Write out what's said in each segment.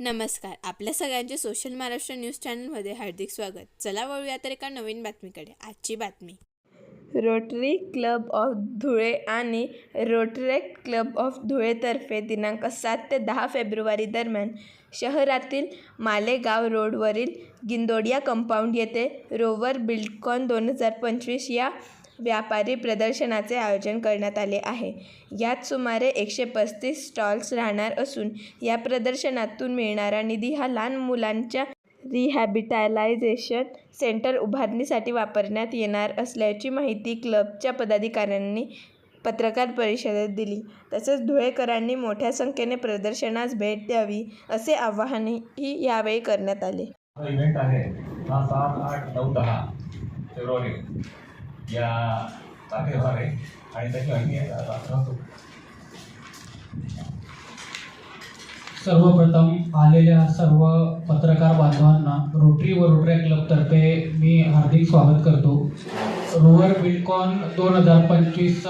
नमस्कार. आपल्या सगळ्यांचे सोशल महाराष्ट्र न्यूज चॅनलमध्ये हार्दिक स्वागत. चला वळूया तर एका नवीन बातमीकडे. आजची बातमी. रोटरी क्लब ऑफ धुळे आणि रोटरेक क्लब ऑफ धुळेतर्फे दिनांक सात ते दहा फेब्रुवारी दरम्यान शहरातील मालेगाव रोडवरील गिंदोडिया कंपाऊंड येथे रोवर बिल्डकॉन दोन हजार पंचवीस या व्यापारी प्रदर्शनाचे आयोजन करण्यात आले आहे. यात सुमारे एकशे पस्तीस स्टॉल्स राहणार असून या प्रदर्शनातून मिळणारा निधी हा लहान मुलांच्या रिहॅबिटॅलायझेशन सेंटर उभारणीसाठी वापरण्यात येणार असल्याची माहिती क्लबच्या पदाधिकाऱ्यांनी पत्रकार परिषदेत दिली. तसेच धुळेकरांनी मोठ्या संख्येने प्रदर्शनास भेट द्यावी असे आवाहनही यावेळी करण्यात आले. इव्हेंट आहे. हा सात आठ नऊ दहा फेब्रुवारी. या तारखेवर आहे आणि त्याची माहिती आहे आता सांगतो. सर्वप्रथम आलेल्या सर्व पत्रकार बांधवांना रोटरी व रोटरी क्लबतर्फे मी हार्दिक स्वागत करतो रोवर बिल्डकॉन दोन हजार पंचवीस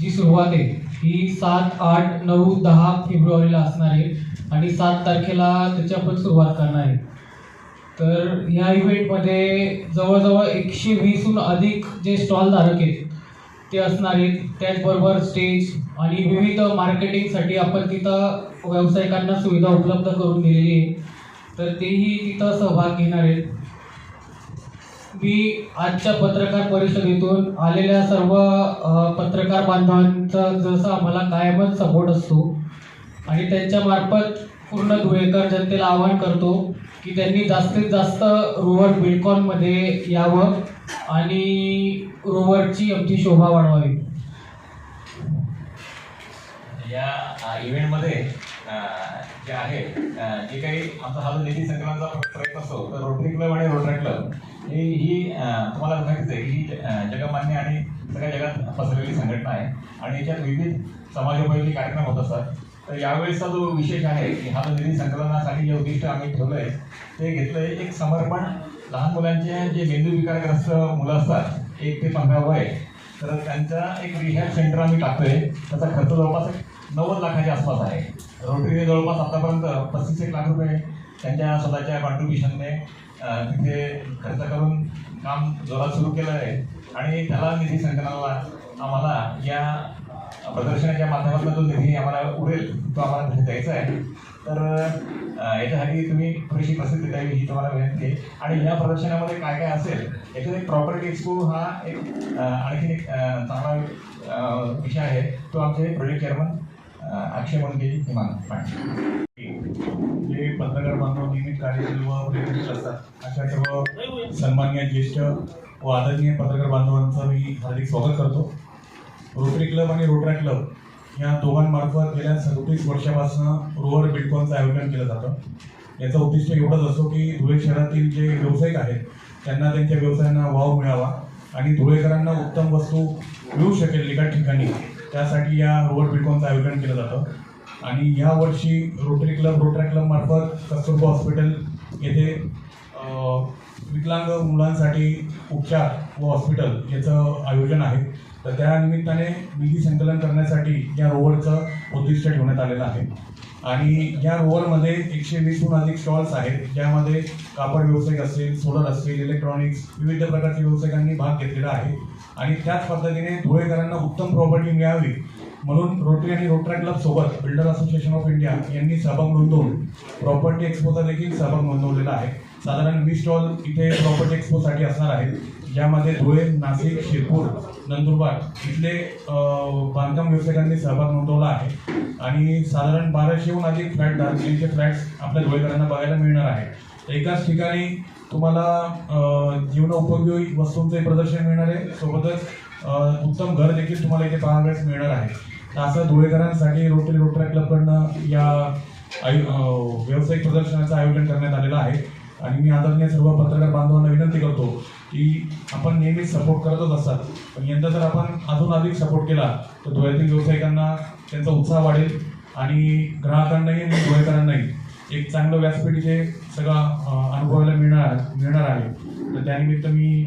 जी सुरुवात आहे ही सात आठ नऊ दहा फेब्रुवारीला असणार आहे आणि सात तारखेला त्याची सुरुवात करणार आहे तर या इव्हेंटमध्ये जवळजवळ एकशे वीसहून अधिक जे स्टॉलधारक आहेत ते असणार आहेत. त्याचबरोबर स्टेज आणि विविध मार्केटिंगसाठी आपण तिथं व्यावसायिकांना सुविधा उपलब्ध करून दिलेली आहे. तर तेही तिथं सहभाग घेणार आहेत. मी आजच्या पत्रकार परिषदेतून आलेल्या सर्व पत्रकार बांधवांचा जसं आम्हाला कायमच सपोर्ट असतो आणि त्यांच्यामार्फत पूर्ण धुळेकर जनतेला आवाहन करतो की त्यांनी जास्तीत जास्त रोवर बिल्डकॉनमध्ये यावं आणि रोवरची आमची शोभा वाढवावी. या इव्हेंटमध्ये जे आहे जे काही आमचा हा जो निधी संकलनाचा प्रयत्न असतो तर रोटरी क्लब आणि रोटरी क्लब ही ही तुम्हाला माहितीच आहे की ही जगमान्य आणि सगळ्या जगात पसरलेली संघटना आहे. आणि याच्यात विविध समाजोपयोगी कार्यक्रम होत असतात. तर यावेळेसचा जो विशेष आहे की हा जो निधी संकलनासाठी जे उद्दिष्ट आम्ही ठेवलं आहे ते घेतलं आहे एक समर्पण. लहान मुलांचे जे मेंदू विकारग्रस्त मुलं असतात एक ते पंधरा वय तर त्यांचा एक रिहॅब सेंटर आम्ही टाकतोय. त्याचा खर्च जवळपास एक नव्वद लाखाच्या आसपास आहे. रोटरीने जवळपास आतापर्यंत पस्तीस एक लाख रुपये त्यांच्या स्वतःच्या कॉन्ट्रीब्युशनने तिथे खर्च करून काम जोरात सुरू केलं आहे आणि त्याला निधी संकलनाला आम्हाला या प्रदर्शनाच्या माध्यमातून जो निधी आम्हाला उरेल तो आम्हाला द्यायचा आहे. तर याच्यासाठी तुम्ही थोडीशी प्रसिद्धी द्यावी ही तुम्हाला विनंती आहे. आणि या प्रदर्शनामध्ये काय काय असेल याच्यात एक प्रॉपर्टी एक्सपो हा एक आणखीन एक चांगला विषय आहे. तो आमचे प्रोजेक्ट चेअरमन अक्षय मुंडे हे मान जे पत्रकार बांधव नियमित कार्यशील व प्रयत्नशील असतात. अशा सर्व सन्मान्य ज्येष्ठ व आदरणीय पत्रकार बांधवांचं मी हार्दिक स्वागत करतो. रोटरी क्लब आणि रोटरा क्लब या दोघांमार्फत गेल्या सदोतीस वर्षापासून रोवर बिटकॉनचं आयोजन केलं जातं. याचं उद्दिष्ट एवढंच असतो की धुळे शहरातील जे व्यावसायिक आहेत त्यांना त्यांच्या व्यवसायांना वाव मिळावा आणि धुळेकरांना उत्तम वस्तू मिळू शकेल एका ठिकाणी. त्यासाठी या रोवर बिटकॉनचं आयोजन केलं जातं. आणि या वर्षी रोटरी क्लब रोटरा क्लबमार्फत कस्तुरबा हॉस्पिटल येथे विकलांग मुलांसाठी उपचार व हॉस्पिटल याचं आयोजन आहे. तर त्या निमित्ताने निधी संकलन करण्यासाठी या रोवरचं उद्दिष्ट ठेवण्यात आलेलं आहे. आणि या रोवरमध्ये एकशे वीसहून अधिक स्टॉल्स आहेत. ज्यामध्ये कापड व्यावसायिक असतील सोलर असतील इलेक्ट्रॉनिक्स विविध प्रकारच्या व्यावसायिकांनी भाग घेतलेला आहे. आणि त्याच पद्धतीने धुळेकरांना उत्तम प्रॉपर्टी मिळावी म्हणून रोटरी आणि रोटरा क्लब सोबत बिल्डर असोसिएशन ऑफ इंडिया यांनी सहभाग नोंदवून प्रॉपर्टी एक्सपोचा देखील सहभाग नोंदवलेला आहे. साधारण वीस स्टॉल इथे प्रॉपर्टी एक्सपोसाठी असणार आहेत. ज्यामध्ये धुळे नाशिक शिरपूर नंदुरबार इथले बांधकाम व्यावसायिकांनी सहभाग नोंदवला आहे. आणि साधारण बाराशेहून अधिक फ्लॅट यांचे फ्लॅट्स आपल्या धुळेकरांना बघायला मिळणार आहे एकाच ठिकाणी तुम्हाला जीवनोपयोगी वस्तूंचे प्रदर्शन मिळणार आहे. सोबतच उत्तम घर देखील तुम्हाला इथे पाहावयास मिळणार आहे. असं धुळेकरांसाठी रोटरी रोटरा क्लबकडनं या आयु व्यावसायिक प्रदर्शनाचं आयोजन करण्यात आलेलं आहे. आणि मी आदरणीय सर्व पत्रकार बांधवांना विनंती करतो की आपण नेहमीच सपोर्ट करतच असतात. पण यंदा जर आपण अजून अधिक सपोर्ट केला तर धुळ्यातील व्यावसायिकांना त्यांचा उत्साह वाढेल आणि ग्राहकांनाही आणि धुळेकरांनाही एक चांगलं व्यासपीठ जे सगळं अनुभवायला मिळणार मिळणार आहे. तर त्यानिमित्त मी